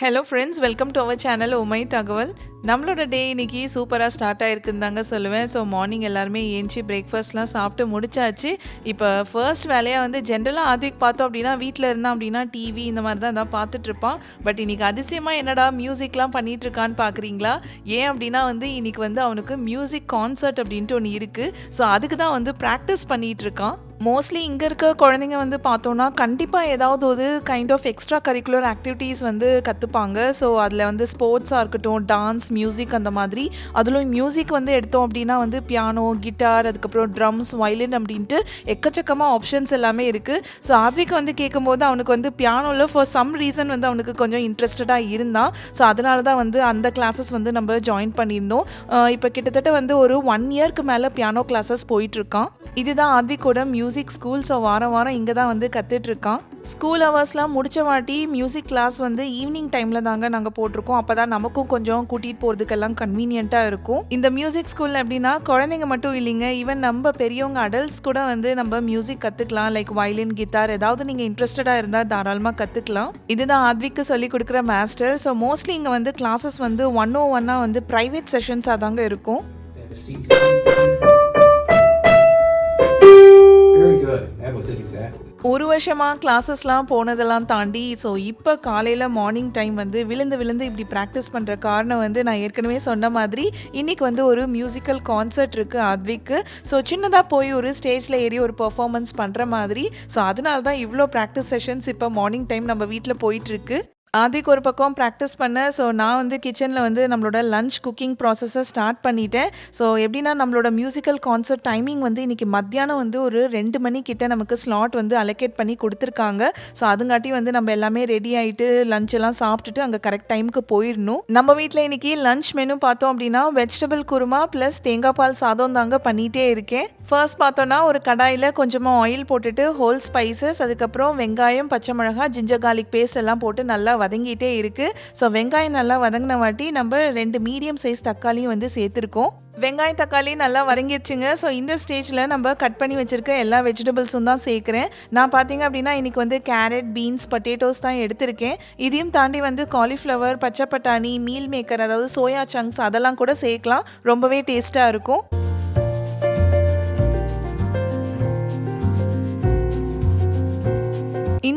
Hello friends welcome to our channel உமை தகவல் நம்மளோட டே இன்னைக்கு சூப்பராக ஸ்டார்ட் ஆகிருக்குன்னு தாங்க சொல்லுவேன். ஸோ மார்னிங் எல்லாருமே ஏஞ்சி பிரேக்ஃபாஸ்ட்லாம் சாப்பிட்டு முடிச்சாச்சு. இப்போ ஃபர்ஸ்ட் வேலையாக வந்து ஜென்ரலாக ஆத்விக் பார்த்தோம் அப்படின்னா வீட்டில் இருந்தான் அப்படின்னா டிவி இந்த மாதிரி தான் தான் பார்த்துட்ருப்பான் பட் இன்னைக்கு அதிசயமாக என்னடா மியூசிக்லாம் பண்ணிகிட்ருக்கான்னு பார்க்குறீங்களா ஏன் அப்படின்னா வந்து இன்னைக்கு வந்து அவனுக்கு மியூசிக் கான்சர்ட் அப்படின்ட்டு ஒன்று இருக்குது ஸோ அதுக்கு தான் வந்து ப்ராக்டிஸ் பண்ணிகிட்ருக்கான் இருக்கான் மோஸ்ட்லி இங்கே இருக்க குழந்தைங்க வந்து பார்த்தோன்னா கண்டிப்பாக ஏதாவது ஒரு kind of extra curricular activities வந்து கற்றுப்பாங்க ஸோ அதில் வந்து ஸ்போர்ட்ஸாக இருக்கட்டும் டான்ஸ் மியூசிக் அந்த மாதிரி. அதிலும் மியூசிக் வந்து எடுத்தோம் அப்படின்னா வந்து பியானோ கிட்டார் அதுக்கப்புறம் ட்ரம்ஸ் வயலின் அப்படின்ட்டு எக்கச்சக்கமாக ஆப்ஷன்ஸ் எல்லாமே இருக்குது ஸோ ஆத்விக் வந்து கேட்கும்போது அவனுக்கு வந்து பியானோவில் ஃபார் சம் ரீசன் வந்து அவனுக்கு கொஞ்சம் இன்ட்ரெஸ்டடாக இருந்தான் ஸோ அதனால தான் வந்து அந்த கிளாஸஸ் வந்து நம்ம ஜாயின் பண்ணியிருந்தோம். இப்போ கிட்டத்தட்ட வந்து ஒரு ஒன் இயர்க்கு மேலே பியானோ கிளாஸஸ் போயிட்டுருக்கான் இதுதான் ஆத்விகோட மியூசிக் ஸ்கூல் ஸோ வாரம் வாரம் இங்கே தான் வந்து கற்றுட்ருக்கான் ஸ்கூல் ஹவர்ஸ்லாம் முடிச்ச வாட்டி மியூசிக் கிளாஸ் வந்து ஈவினிங் டைமில் தாங்க நாங்கள் போட்டிருக்கோம். அப்போ தான் நமக்கும் கொஞ்சம் கூட்டிகிட்டு போகிறதுக்கெல்லாம் கன்வீனியண்ட்டாக இருக்கும். இந்த மியூசிக் ஸ்கூலில் எப்படின்னா குழந்தைங்க மட்டும் இல்லைங்க ஈவன் நம்ம பெரியவங்க அடல்ட்ஸ் கூட வந்து நம்ம மியூசிக் கற்றுக்கலாம் லைக் வயலின் கிட்டார் ஏதாவது நீங்கள் இன்ட்ரெஸ்டடாக இருந்தால் தாராளமாக கற்றுக்கலாம் இதுதான் ஆத்விக்கு சொல்லி கொடுக்குற மாஸ்டர் ஸோ மோஸ்ட்லி இங்கே வந்து கிளாஸஸ் வந்து ஒன் ஓ ஒன்னாக வந்து ப்ரைவேட் செஷன்ஸாக தாங்க இருக்கும். ஒரு வருஷமாக கிளாஸஸ்லாம் போனதெல்லாம் தாண்டி ஸோ இப்போ காலையில் மார்னிங் டைம் வந்து விழுந்து விழுந்து இப்படி ப்ராக்டிஸ் பண்ணுற காரணம் வந்து நான் ஏற்கனவே சொன்ன மாதிரி இன்னைக்கு வந்து ஒரு மியூசிக்கல் கான்சர்ட் இருக்குது அத்விக்கு ஸோ சின்னதாக போய் ஒரு ஸ்டேஜில் ஏறி ஒரு பெர்ஃபார்மன்ஸ் பண்ணுற மாதிரி. ஸோ அதனால தான் இவ்வளோ ப்ராக்டிஸ் செஷன்ஸ் இப்போ மார்னிங் டைம் நம்ம வீட்டில் போயிட்டுருக்கு ஆதிக்கு ஒரு பக்கம் ப்ராக்டிஸ் பண்ணேன் ஸோ நான் வந்து கிச்சனில் வந்து நம்மளோட லஞ்ச் குக்கிங் ப்ராசஸை ஸ்டார்ட் பண்ணிட்டேன். ஸோ எப்படின்னா நம்மளோட மியூசிக்கல் கான்சர்ட் டைமிங் வந்து இன்றைக்கி மத்தியானம் வந்து ஒரு ரெண்டு மணிக்கிட்ட நமக்கு ஸ்லாட் வந்து அலோகேட் பண்ணி கொடுத்துருக்காங்க. ஸோ அதுங்காட்டி வந்து நம்ம எல்லாமே ரெடி ஆகிட்டு லஞ்ச் எல்லாம் சாப்பிட்டுட்டு அங்கே கரெக்ட் டைமுக்கு போயிடணும். நம்ம வீட்டில் இன்றைக்கி லஞ்ச் மெனு பார்த்தோம் அப்படின்னா வெஜிடபிள் குருமா ப்ளஸ் தேங்காய் பால் சாதம் தாங்க பண்ணிகிட்டே இருக்கேன். ஃபர்ஸ்ட் பார்த்தோன்னா ஒரு கடாயில் கொஞ்சமாக ஆயில் போட்டுட்டு ஹோல் ஸ்பைசஸ் அதுக்கப்புறம் வெங்காயம் பச்சை மிளகாய் ஜிஞ்சர் கார்லிக் பேஸ்ட் எல்லாம் போட்டு நல்லா வதங்கிட்டே இருக்குது ஸோ வெங்காயம் நல்லா வதங்கின வாட்டி நம்ம ரெண்டு மீடியம் சைஸ் தக்காளியும் வந்து சேர்த்துருக்கோம். வெங்காயம் தக்காளி நல்லா வதங்கிடுச்சுங்க. ஸோ இந்த ஸ்டேஜில் நம்ம கட் பண்ணி வச்சுருக்க எல்லா வெஜிடபிள்ஸும் தான் சேர்க்குறேன். நான் பார்த்தீங்க அப்படின்னா இன்றைக்கி வந்து கேரட் பீன்ஸ் பொட்டேட்டோஸ் தான் எடுத்திருக்கேன். இதையும் தாண்டி வந்து காலிஃப்ளவர் பச்சை பட்டாணி மீல் மேக்கர் அதாவது சோயா சங்க்ஸ் அதெல்லாம் கூட சேர்க்கலாம். ரொம்பவே டேஸ்ட்டாக இருக்கும்.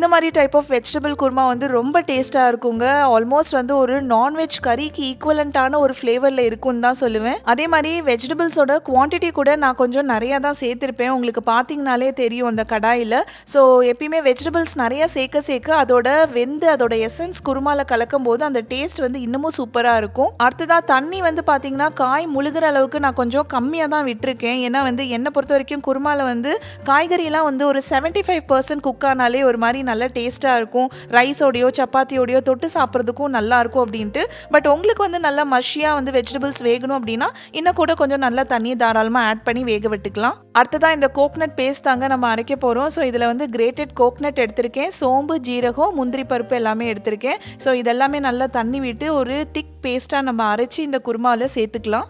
இந்த மாதிரி டைப் ஆஃப் வெஜிடபிள் குருமா வந்து ரொம்ப டேஸ்ட்டாக இருக்குங்க. ஆல்மோஸ்ட் வந்து ஒரு நான்வெஜ் கறிக்கு ஈக்குவலண்ட்டான ஒரு ஃப்ளேவரில் இருக்கும்னு தான் சொல்லுவேன். அதே மாதிரி வெஜிடபிள்ஸோட குவான்டிட்டி கூட நான் கொஞ்சம் நிறையா தான் சேர்த்துருப்பேன். உங்களுக்கு பார்த்தீங்கனாலே தெரியும் அந்த கடாயில். ஸோ எப்பயுமே வெஜிடபிள்ஸ் நிறையா சேர்க்க சேர்க்க அதோட வெந்து அதோட எசன்ஸ் குருமாவில் கலக்கும் போது அந்த டேஸ்ட் வந்து இன்னமும் சூப்பராக இருக்கும். அடுத்ததாக தண்ணி வந்து பார்த்தீங்கன்னா காய் முழுகிற அளவுக்கு நான் கொஞ்சம் கம்மியாக தான் விட்டுருக்கேன். ஏன்னா வந்து என்னை பொறுத்த வரைக்கும் குருமாவில் வந்து காய்கறியெல்லாம் வந்து ஒரு செவன்ட்டி ஃபைவ் பர்சன்ட் குக் ஆனாலே ஒரு மாதிரி நல்லா டேஸ்ட்டாக இருக்கும். ரைஸோடையோ சப்பாத்தியோடையோ தொட்டு சாப்பிட்றதுக்கும் நல்லாயிருக்கும் அப்படின்ட்டு. பட் உங்களுக்கு வந்து நல்லா மஷியாக வந்து வெஜிடபிள்ஸ் வேகணும் அப்படின்னா இன்னும் கூட கொஞ்சம் நல்லா தண்ணியை தாராளமாக ஆட் பண்ணி வேக விட்டுக்கலாம். அடுத்ததாக இந்த கோக்னட் பேஸ்ட் தாங்க நம்ம அரைக்க போகிறோம் ஸோ இதில் வந்து கிரேட்டட் கோக்னட் எடுத்திருக்கேன். சோம்பு ஜீரகம் முந்திரி பருப்பு எல்லாமே எடுத்திருக்கேன். ஸோ இதெல்லாமே நல்லா தண்ணி விட்டு ஒரு திக் பேஸ்ட்டாக நம்ம அரைச்சி இந்த குருமாவில் சேர்த்துக்கலாம்.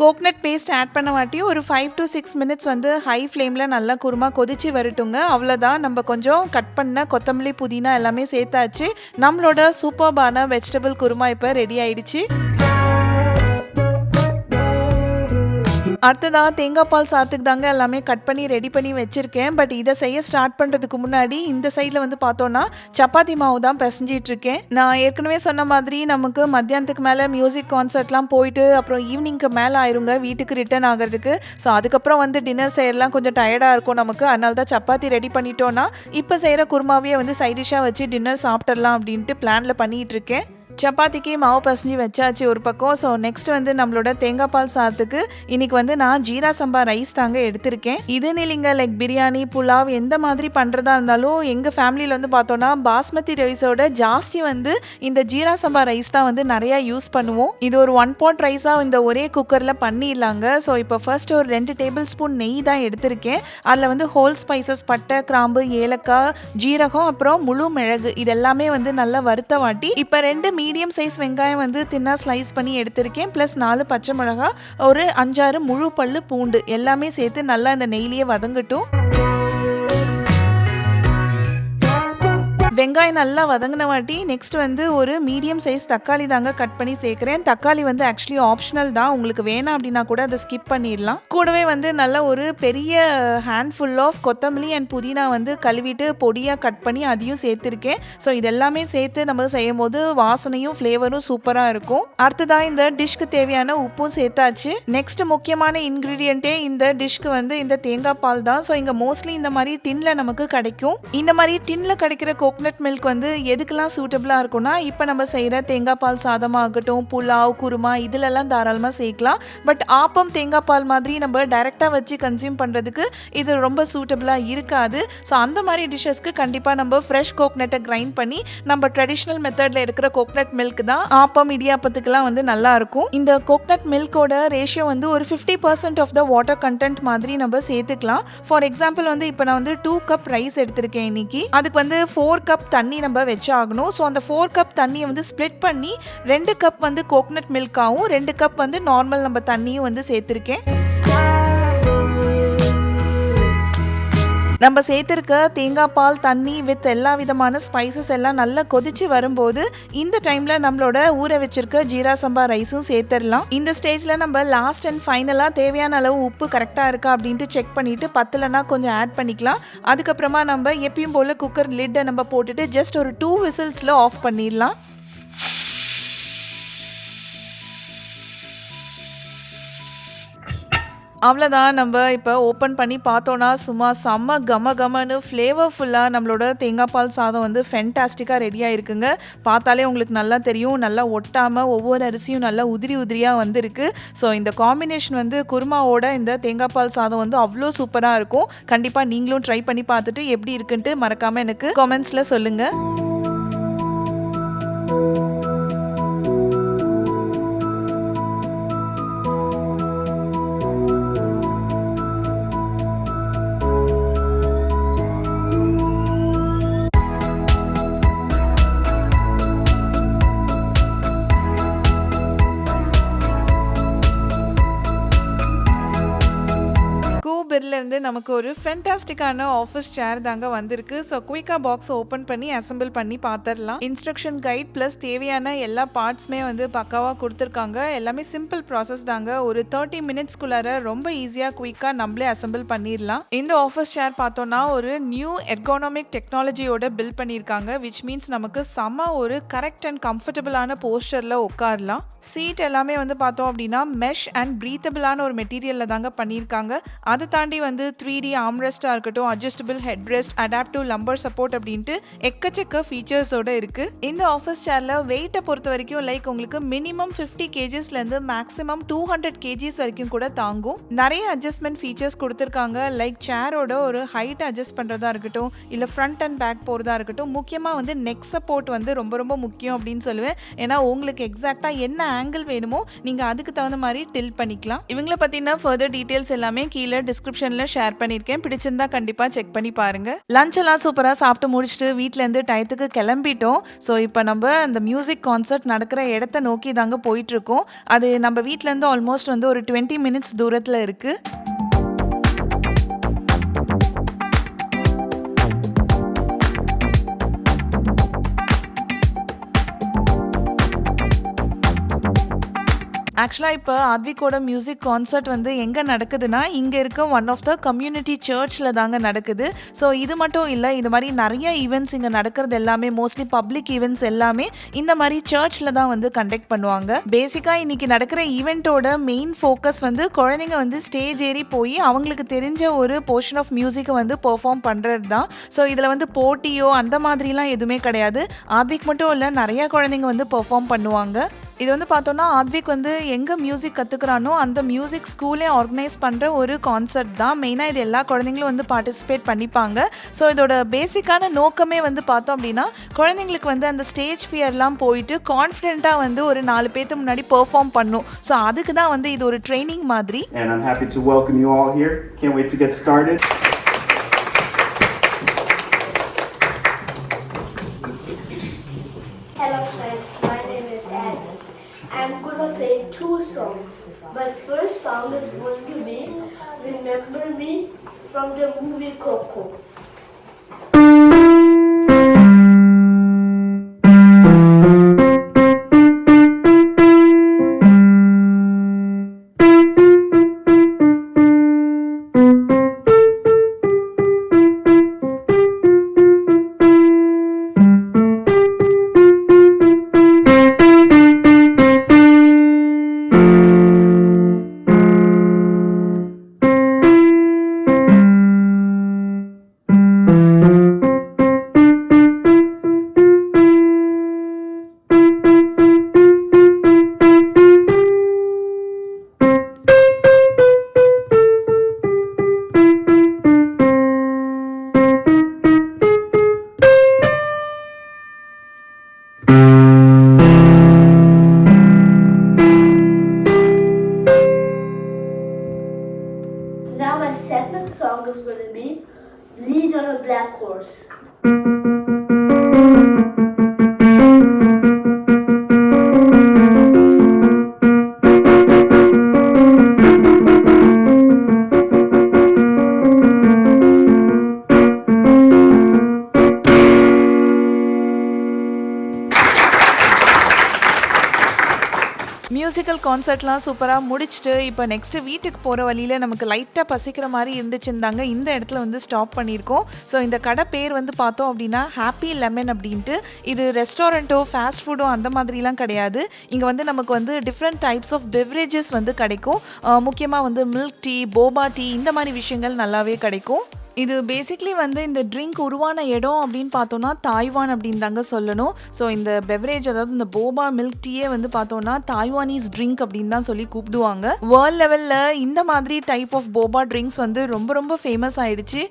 கோக்னட் பேஸ்ட் ஆட் பண்ண வாட்டி ஒரு ஃபைவ் டு சிக்ஸ் மினிட்ஸ் வந்து ஹை ஃப்ளேமில் நல்லா குருமா கொதிச்சு வரட்டுங்க. அவ்வளோதான் நம்ம கொஞ்சம் கட் பண்ண கொத்தமல்லி புதினா எல்லாமே சேர்த்தாச்சு. நம்மளோட சூப்பர்பான வெஜிடபிள் குருமா இப்போ ரெடி ஆயிடுச்சு. அடுத்ததாக தேங்காய் பால் சாத்துக்கு தாங்க எல்லாமே கட் பண்ணி ரெடி பண்ணி வச்சுருக்கேன். பட் இதை செய்ய ஸ்டார்ட் பண்ணுறதுக்கு முன்னாடி இந்த சைடில் வந்து பார்த்தோன்னா சப்பாத்தி மாவு தான் பிசைஞ்சிட்டு இருக்கேன் நான் ஏற்கனவே சொன்ன மாதிரி நமக்கு மத்தியானத்துக்கு மேலே மியூசிக் கான்சர்ட்லாம் போயிட்டு அப்புறம் ஈவினிங்க்கு மேலே ஆயிருங்க வீட்டுக்கு ரிட்டர்ன் ஆகிறதுக்கு. ஸோ அதுக்கப்புறம் வந்து டின்னர் செய்யலாம் கொஞ்சம் டயர்டாக இருக்கும் நமக்கு. அதனால தான் சப்பாத்தி ரெடி பண்ணிட்டோன்னா இப்போ செய்கிற குருமாவே வந்து சைடிஷாக வச்சு டின்னர் சாப்பிட்றலாம் அப்படின்ட்டு பிளானில் பண்ணிகிட்டு இருக்கேன் சப்பாத்திக்கு மாவு பசஞ்சு வச்சாச்சு ஒரு பக்கம். ஸோ நெக்ஸ்ட் வந்து நம்மளோட தேங்காய் பால் சாதத்துக்கு இன்னைக்கு வந்து நான் ஜீரா சம்பா ரைஸ் தாங்க எடுத்திருக்கேன். இது இல்லைங்க லைக் பிரியாணி புலாவ் எந்த மாதிரி பண்ணுறதா இருந்தாலும் எங்கள் ஃபேமிலியில் வந்து பார்த்தோன்னா பாஸ்மதி ரைஸோட ஜாஸ்தி வந்து இந்த ஜீரா சம்பா ரைஸ் தான் வந்து நிறையா யூஸ் பண்ணுவோம். இது ஒரு ஒன் பாட் ரைஸாக இந்த ஒரே குக்கரில் பண்ணிடலாங்க. ஸோ இப்போ ஃபர்ஸ்ட் ஒரு ரெண்டு டேபிள் ஸ்பூன் நெய் தான் எடுத்திருக்கேன். அதில் வந்து ஹோல் ஸ்பைசஸ் பட்டை கிராம்பு ஏலக்காய் ஜீரகம் அப்புறம் முழு மிளகு. இது எல்லாமே வந்து நல்லா வறுத்த வாட்டி. இப்போ ரெண்டு மீடியம் சைஸ் வெங்காயம் வந்து தின்னா ஸ்லைஸ் பண்ணி எடுத்திருக்கேன். ப்ளஸ் நாலு பச்சை மிளகா ஒரு அஞ்சாறு முழு பல்லு பூண்டு. எல்லாமே சேர்த்து நல்லா இந்த நெய்லியே வதங்கட்டும். வெங்காயம் நல்லா வதங்கின வாட்டி நெக்ஸ்ட் வந்து ஒரு மீடியம் சைஸ் தக்காளி தாங்க கட் பண்ணி சேர்க்குறேன். தக்காளி வந்து ஆக்சுவலி ஆப்ஷனல் தான். உங்களுக்கு வேணாம் அப்படின்னா கூட அதை ஸ்கிப் பண்ணிடலாம். கூடவே வந்து நல்ல ஒரு பெரிய ஹேண்ட்ஃபுல் ஆஃப் கொத்தமல்லி அண்ட் புதினா வந்து கழுவிட்டு பொடியாக கட் பண்ணி அதையும் சேர்த்துருக்கேன். ஸோ இதெல்லாமே சேர்த்து நம்ம செய்யும் போது வாசனையும் ஃப்ளேவரும் சூப்பராக இருக்கும். அடுத்ததாக இந்த டிஷ்க்கு தேவையான உப்பும் சேர்த்தாச்சு. நெக்ஸ்ட் முக்கியமான இன்க்ரீடியண்ட்டே இந்த டிஷ்க்கு வந்து இந்த தேங்காய் பால் தான். ஸோ இங்கே மோஸ்ட்லி இந்த மாதிரி டின்ல நமக்கு கிடைக்கும். இந்த மாதிரி டின்ல கிடைக்கிற கோக் கோகனட் மில்க் வந்து எதுக்கெல்லாம் சூட்டபிளாக இருக்கும்னா இப்போ நம்ம செய்கிற தேங்காய் பால் சாதமாகட்டும் புலாவ் குருமா இதிலெல்லாம் தாராளமாக சேர்க்கலாம். பட் ஆப்பம் தேங்காய் பால் மாதிரி நம்ம டைரெக்டாக வச்சு கன்சியூம் பண்ணுறதுக்கு இது ரொம்ப சூட்டபிளாக இருக்காது. ஸோ அந்த மாதிரி டிஷ்ஷஸ்க்கு கண்டிப்பாக நம்ம ஃப்ரெஷ் கோக்னட்டை கிரைண்ட் பண்ணி நம்ம ட்ரெடிஷ்னல் மெத்தடில் எடுக்கிற கோக்னட் மில்க் தான் ஆப்பம் இடியாப்பத்துக்கெல்லாம் வந்து நல்லாயிருக்கும் இந்த கோக்னட் மில்கோட ரேஷியோ வந்து ஒரு fifty percent of the water content மாதிரி நம்ம சேர்த்துக்கலாம். ஃபார் எக்ஸாம்பிள் வந்து இப்போ நான் வந்து டூ கப் ரைஸ் எடுத்திருக்கேன் இன்னைக்கு. அதுக்கு வந்து ஃபோர் கப் தண்ணி நம்ம வச்சாகணும். ஸோ அந்த ஃபோர் கப் தண்ணியை வந்து ஸ்ப்ளிட் பண்ணி ரெண்டு கப் வந்து கோகனட் மில்காகவும் ரெண்டு கப் வந்து நார்மல் நம்ம தண்ணியும் வந்து சேர்த்துருக்கேன். நம்ம சேர்த்துருக்க தேங்காய் பால் தண்ணி வித் எல்லா விதமான ஸ்பைசஸ் எல்லாம் நல்லா கொதிச்சு வரும்போது இந்த டைமில் நம்மளோட ஊற வச்சிருக்க ஜீரா சம்பா ரைஸும் சேர்த்துடலாம். இந்த ஸ்டேஜில் நம்ம லாஸ்ட் அண்ட் ஃபைனலாக தேவையான அளவு உப்பு கரெக்டாக இருக்கா அப்படின்ட்டு செக் பண்ணிவிட்டு பத்தலைனா கொஞ்சம் ஆட் பண்ணிக்கலாம். அதுக்கப்புறமா நம்ம எப்பயும் போல் குக்கர் லிட்டை நம்ம போட்டுட்டு ஜஸ்ட் ஒரு டூ விசில்ஸில் ஆஃப் பண்ணிடலாம். அவ்வளோதான் நம்ம இப்போ ஓப்பன் பண்ணி பார்த்தோன்னா சும்மா செம்ம கம கமன்னு ஃப்ளேவர்ஃபுல்லாக நம்மளோட தேங்காய் பால் சாதம் வந்து ஃபென்டாஸ்டிக்காக ரெடியாக இருக்குங்க பார்த்தாலே உங்களுக்கு நல்லா தெரியும். நல்லா ஒட்டாமல் ஒவ்வொரு அரிசியும் நல்லா உதிரி உதிரியாக வந்திருக்கு. ஸோ இந்த காம்பினேஷன் வந்து குருமாவோட இந்த தேங்காய் பால் சாதம் வந்து அவ்வளோ சூப்பராக இருக்கும். கண்டிப்பாக நீங்களும் ட்ரை பண்ணி பார்த்துட்டு எப்படி இருக்குன்ட்டு மறக்காமல் எனக்கு கமெண்ட்ஸில் சொல்லுங்கள் இருந்து நமக்கு ஒரு ஃபென்டாஸ்டிக்கான ஆஃபீஸ் சேர் தாங்க வந்திருக்கு. ஸோ குயிக்காக பாக்ஸ் ஓப்பன் பண்ணி அசம்பிள் பண்ணி பார்த்துடலாம் இன்ஸ்ட்ரக்ஷன் கைட் ப்ளஸ் தேவையான எல்லா பார்ட்ஸுமே வந்து பக்காவாக கொடுத்துருக்காங்க. எல்லாமே சிம்பிள் ப்ராசஸ் தாங்க. ஒரு தேர்ட்டி மினிட்ஸ்குள்ளார ரொம்ப ஈஸியாக குயிக்காக நம்மளே அசம்பிள் பண்ணிடலாம் இந்த ஆஃபீஸ் சேர் பார்த்தோன்னா ஒரு நியூ எர்கோனாமிக் டெக்னாலஜியோட பில்ட் பண்ணியிருக்காங்க விச் மீன்ஸ் நமக்கு செம்ம ஒரு கரெக்ட் அண்ட் கம்ஃபர்டபுளான போஸ்டரில் உட்காரலாம். சீட் எல்லாமே வந்து பார்த்தோம் அப்படின்னா மெஷ் அண்ட் ப்ரீத்தபிளான ஒரு மெட்டீரியலில் தாங்க பண்ணியிருக்காங்க அதை தாண்டி வந்து வந்து த்ரீ டி ஆம்ரெஸ்ட்டாக இருக்கட்டும் adjustable head rest adaptive lumbar support அப்படின்ட்டு எக்கச்சக்க ஃபீச்சர்ஸோட இருக்குது இந்த ஆஃபீஸ் சேரில் வெயிட்டை பொறுத்த வரைக்கும் லைக் உங்களுக்கு மினிமம் ஃபிஃப்டி கேஜிஸ்லேருந்து மேக்ஸிமம் டூ ஹண்ட்ரட் கேஜிஸ் வரைக்கும் கூட தாங்கும். நிறைய அட்ஜஸ்ட்மெண்ட் ஃபீச்சர்ஸ் கொடுத்துருக்காங்க. லைக் சேரோட ஒரு ஹைட் அட்ஜஸ்ட் பண்ணுறதா இருக்கட்டும் இல்லை ஃப்ரண்ட் அண்ட் பேக் போகிறதா இருக்கட்டும் முக்கியமாக வந்து நெக் சப்போர்ட் வந்து ரொம்ப ரொம்ப முக்கியம் அப்படின்னு சொல்லுவேன். ஏன்னா உங்களுக்கு எக்ஸாக்டாக என்ன ஆங்கிள் வேணுமோ நீங்கள் அதுக்கு தகுந்த மாதிரி டில் பண்ணிக்கலாம். இவங்கள பற்றின ஃபர்தர் டீட்டெயில்ஸ் எல்லாமே கீழே டிஸ்கிரிப்ஷனில் ஷேர் பண்ணியிருக்கேன். பிடிச்சிருந்தா கண்டிப்பாக செக் பண்ணி பாருங்கள் லஞ்ச் எல்லாம் சூப்பராக சாப்பிட்டு முடிச்சுட்டு வீட்டிலேருந்து டயத்துக்கு கிளம்பிட்டோம். ஸோ இப்போ நம்ம அந்த மியூசிக் கான்சர்ட் நடக்கிற இடத்த நோக்கி தாங்க போயிட்டுருக்கோம் அது நம்ம வீட்டிலேருந்து ஆல்மோஸ்ட் வந்து ஒரு டுவெண்ட்டி மினிட்ஸ் தூரத்தில் இருக்குது ஆக்சுவலாக இப்போ ஆத்விக்கோட மியூசிக் கான்சர்ட் வந்து எங்கே நடக்குதுன்னா இங்கே இருக்க ஒன் ஆஃப் த கம்யூனிட்டி சர்ச்சில் தாங்க நடக்குது. ஸோ இது மட்டும் இல்லை இது மாதிரி நிறைய ஈவெண்ட்ஸ் இங்கே நடக்கிறது எல்லாமே மோஸ்ட்லி பப்ளிக் ஈவெண்ட்ஸ் எல்லாமே இந்த மாதிரி சர்ச்சில் தான் வந்து கண்டக்ட் பண்ணுவாங்க. பேசிக்காக இன்னைக்கு நடக்கிற ஈவெண்ட்டோட மெயின் ஃபோக்கஸ் வந்து குழந்தைங்க வந்து ஸ்டேஜ் ஏறி போய் அவங்களுக்கு தெரிஞ்ச ஒரு போர்ஷன் ஆஃப் மியூசிக்கை வந்து பெர்ஃபார்ம் பண்ணுறது தான். ஸோ இதில் வந்து போட்டியோ அந்த மாதிரிலாம் எதுவுமே கிடையாது. ஆத்விக் மட்டும் இல்லை நிறையா குழந்தைங்க வந்து பெர்ஃபார்ம் பண்ணுவாங்க. இது வந்து பார்த்தோன்னா ஆத்விக் வந்து எங்கே மியூசிக் கற்றுக்குறானோ அந்த மியூசிக் ஸ்கூலே ஆர்கனைஸ் பண்ணுற ஒரு கான்சர்ட் தான் மெயினாக இது எல்லா குழந்தைங்களும் வந்து பார்ட்டிசிபேட் பண்ணிப்பாங்க ஸோ இதோட பேசிக்கான நோக்கமே வந்து பார்த்தோம் அப்படின்னா குழந்தைங்களுக்கு வந்து அந்த ஸ்டேஜ் ஃபியர்லாம் போயிட்டு கான்ஃபிடென்ட்டாக வந்து ஒரு நாலு பேர்த்து முன்னாடி பெர்ஃபார்ம் பண்ணும் ஸோ அதுக்கு தான் வந்து இது ஒரு ட்ரைனிங் மாதிரி and I'm happy to welcome you all here. Can't wait to get started. From the movie Coco. கான்சர்ட்லாம் சூப்பராக முடிச்சுட்டு இப்போ நெக்ஸ்ட்டு வீட்டுக்கு போகிற வழியில் நமக்கு லைட்டாக பசிக்கிற மாதிரி இருந்துச்சுருந்தாங்க இந்த இடத்துல வந்து ஸ்டாப் பண்ணியிருக்கோம். ஸோ இந்த கடை பேர் வந்து பார்த்தோம் அப்படின்னா ஹாப்பி லெமன் அப்படின்ட்டு. இது ரெஸ்டாரண்ட்டோ ஃபாஸ்ட் ஃபுட்டோ அந்த மாதிரிலாம் கிடையாது. இங்கே வந்து நமக்கு வந்து டிஃப்ரெண்ட் டைப்ஸ் ஆஃப் பெவரேஜஸ் வந்து கிடைக்கும். முக்கியமாக வந்து மில்க் டீ போபா டீ இந்த மாதிரி விஷயங்கள் நல்லாவே கிடைக்கும். இது பேசிக்லி வந்து இந்த ட்ரிங்க் உருவான இடம் அப்படின்னு பார்த்தோன்னா தாய்வான் அப்படின்னு தாங்க சொல்லணும். ஸோ இந்த பெவரேஜ் அதாவது இந்த போபா மில்க் டீயே வந்து பார்த்தோன்னா தாய்வானீஸ் ட்ரிங்க் அப்படின்னு தான் சொல்லி கூப்பிடுவாங்க. வேர்ல்ட் லெவலில் இந்த மாதிரி டைப் ஆஃப் போபா ட்ரிங்க்ஸ் வந்து ரொம்ப ரொம்ப ஃபேமஸ் ஆயிடுச்சு.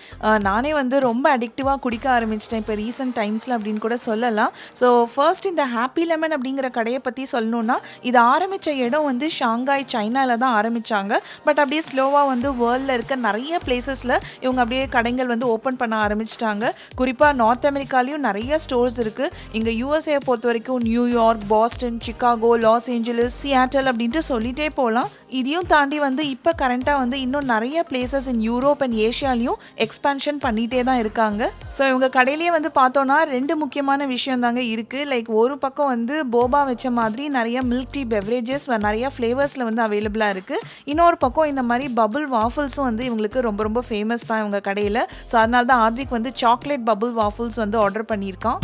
நானே வந்து ரொம்ப அடிக்டிவாக குடிக்க ஆரம்பிச்சிட்டேன் இப்போ ரீசெண்ட் டைம்ஸில் அப்படின்னு கூட சொல்லலாம். ஸோ ஃபர்ஸ்ட் இந்த ஹாப்பி லெமன் அப்படிங்கிற கடையை பற்றி சொல்லணும்னா இது ஆரம்பித்த இடம் வந்து ஷாங்காய் சைனாவில் தான் ஆரம்பித்தாங்க பட் அப்படியே ஸ்லோவாக வந்து வேர்ல்டில் இருக்க நிறைய பிளேசஸில் இவங்க அப்படியே கடைகள் வந்து ஓப்பன் பண்ண ஆரம்பிச்சிட்டாங்க. குறிப்பாக நார்த் அமெரிக்காலையும் நிறைய ஸ்டோர்ஸ் இருக்குது இங்கே யூஎஸ்ஏ பொறுத்த வரைக்கும் New York Boston Chicago Los Angeles Seattle அப்படின்ட்டு சொல்லிட்டே போகலாம் இதையும் தாண்டி வந்து இப்போ கரண்ட்டாக வந்து இன்னும் நிறைய பிளேசஸ் இன் யூரோப் அண்ட் ஏஷியாலையும் எக்ஸ்பான்ஷன் பண்ணிகிட்டே தான் இருக்காங்க. ஸோ இவங்க கடையிலேயே வந்து பார்த்தோன்னா ரெண்டு முக்கியமான விஷயம் தாங்க இருக்குது லைக் ஒரு பக்கம் வந்து போபா வச்ச மாதிரி நிறைய மில்க் டீ பெவரேஜஸ் நிறைய ஃப்ளேவர்ஸில் வந்து அவைலபிளாக இருக்குது இன்னொரு பக்கம் இந்த மாதிரி பபுள் வாஃபிள்ஸும் வந்து இவங்களுக்கு ரொம்ப ரொம்ப ஃபேமஸ் தான் இவங்க கடை கடையில். ஸோ அதனால தான் ஆத்விக் வந்து சாக்லேட் பபுள் வாஃபிள்ஸ் வந்து ஆர்டர் பண்ணியிருக்கான்.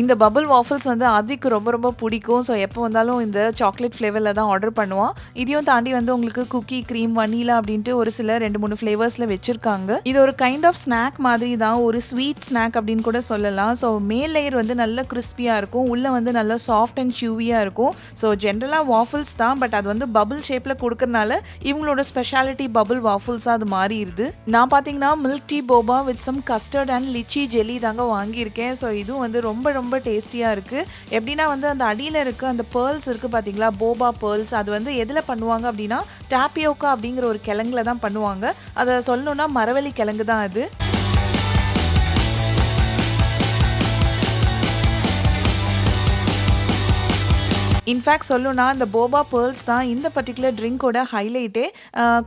இந்த பபுள் வாஃபிள்ஸ் வந்து ஆத்விக்கு ரொம்ப ரொம்ப பிடிக்கும். ஸோ எப்போ வந்தாலும் இந்த சாக்லேட் ஃப்ளேவரில் தான் ஆர்டர் பண்ணுவான். இதையும் தாண்டி வந்து உங்களுக்கு குக்கி க்ரீம் வனிலா அப்படின்ட்டு ஒரு சில ரெண்டு மூணு ஃப்ளேவர்ஸில் வச்சுருக்காங்க. இது ஒரு கைண்ட் ஆஃப் ஸ்நாக் மாதிரி தான். ஒரு ஸ்வீட் ஸ்நாக் அப்படின்னு கூட சொல்லலாம். ஸோ மேல் லேயர் வந்து நல்ல கிறிஸ்பியாக இருக்கும். உள்ளே வந்து நல்ல சாஃப்ட் அண்ட் ஷூவியாக இருக்கும். ஸோ ஜென்ரலாக வாஃபிள்ஸ் தான். பட் அது வந்து பபுள் ஷேப்பில் கொடுக்கறனால இவங்களோட ஸ்பெஷாலிட்டி பபுள் வாஃபிள்ஸாக அது மாறிடுது. நான் பார்த்தீங்கன்னா milk tea boba with some custard and lychee jelly தாங்க வாங்கியிருக்கேன். ஸோ இதுவும் வந்து ரொம்ப ரொம்ப டேஸ்டியாக இருக்குது எப்படின்னா வந்து அந்த அடியில் இருக்க அந்த பேர்ல்ஸ் இருக்குது பார்த்தீங்களா போபா பேர்ல்ஸ் அது வந்து எதில் பண்ணுவாங்க அப்படின்னா டாப்பியோக்கா அப்படிங்கிற ஒரு கிழங்குல தான் பண்ணுவாங்க. அதை சொல்லணுன்னா மரவள்ளி கிழங்கு தான் அது. இன்ஃபேக்ட் சொல்லணும்னா இந்த போபா பேர்ல்ஸ் தான் இந்த பர்டிகுலர் ட்ரிங்க்கோட ஹைலைட்டே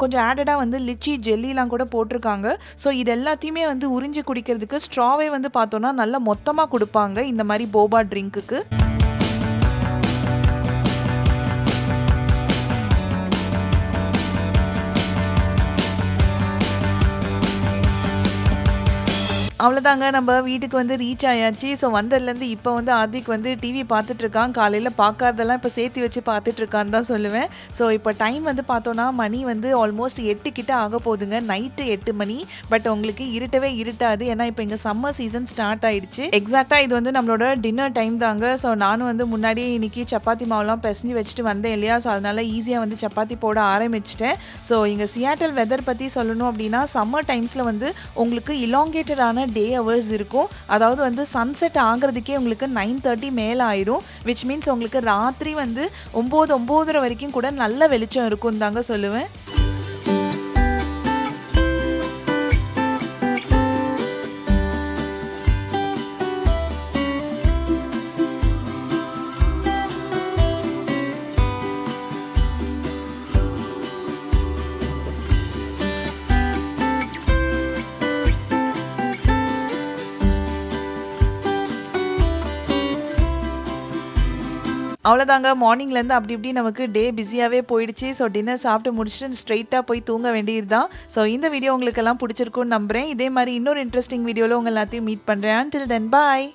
கொஞ்சம் ஆடடாக வந்து லிச்சி ஜெல்லிலாம் கூட போட்டிருக்காங்க. ஸோ இது எல்லாத்தையுமே வந்து உறிஞ்சி குடிக்கிறதுக்கு ஸ்ட்ராவே வந்து பார்த்தோன்னா நல்லா மொத்தமாக கொடுப்பாங்க இந்த மாதிரி போபா ட்ரிங்க்குக்கு அவ்வளோதாங்க நம்ம வீட்டுக்கு வந்து ரீச் ஆயாச்சு. ஸோ வந்ததுலேருந்து இப்போ வந்து ஆத்விக் வந்து டிவி பார்த்துட்ருக்கான். காலையில் பார்க்காததெல்லாம் இப்போ சேர்த்து வச்சு பார்த்துட்ருக்கான்னு தான் சொல்லுவேன். ஸோ இப்போ டைம் வந்து பார்த்தோன்னா மணி வந்து ஆல்மோஸ்ட் எட்டு கிட்ட ஆக போகுதுங்க. நைட்டு எட்டு மணி. பட் உங்களுக்கு இருட்டவே இருட்டாது. ஏன்னா இப்போ இங்கே சம்மர் சீசன் ஸ்டார்ட் ஆயிடுச்சு. எக்ஸாக்டாக இது வந்து நம்மளோட டின்னர் டைம் தாங்க. ஸோ நானும் வந்து முன்னாடியே இன்னைக்கு சப்பாத்தி மாவுலாம் பிசைஞ்சு வச்சுட்டு வந்தேன் இல்லையா? ஸோ அதனால் ஈஸியாக வந்து சப்பாத்தி போட ஆரம்பிச்சிட்டேன். ஸோ இங்கே சியாட்டல் வெதர் பற்றி சொல்லணும் அப்படின்னா சம்மர் டைம்ஸில் வந்து உங்களுக்கு இலாங்கேட்டடான டே ஹவர்ஸ் இருக்கும். அதாவது வந்து சன்செட் ஆகிறதுக்கே உங்களுக்கு நைன் தேர்ட்டி மேலே ஆயிரும். விச் மீன்ஸ் உங்களுக்கு ராத்திரி வந்து ஒம்பது ஒம்போதரை வரைக்கும் கூட நல்ல வெளிச்சம் இருக்கும் தாங்க சொல்லுவேன். அவ்வளோதாங்க மார்னிங்லேருந்து அப்படி இப்படி நமக்கு டே பிஸியாகவே போயிடுச்சு. ஸோ டின்னர் சாப்பிட்டு முடிச்சுட்டு ஸ்ட்ரைட்டாக போய் தூங்க வேண்டியது தான் ஸோ இந்த வீடியோ உங்களுக்கெல்லாம் பிடிச்சிருக்குன்னு நம்புகிறேன் இதே மாதிரி இன்னொரு இன்ட்ரெஸ்டிங் வீடியோவில் உங்கள் எல்லாத்தையும் மீட் பண்ணுறேன் டில் தென் பாய்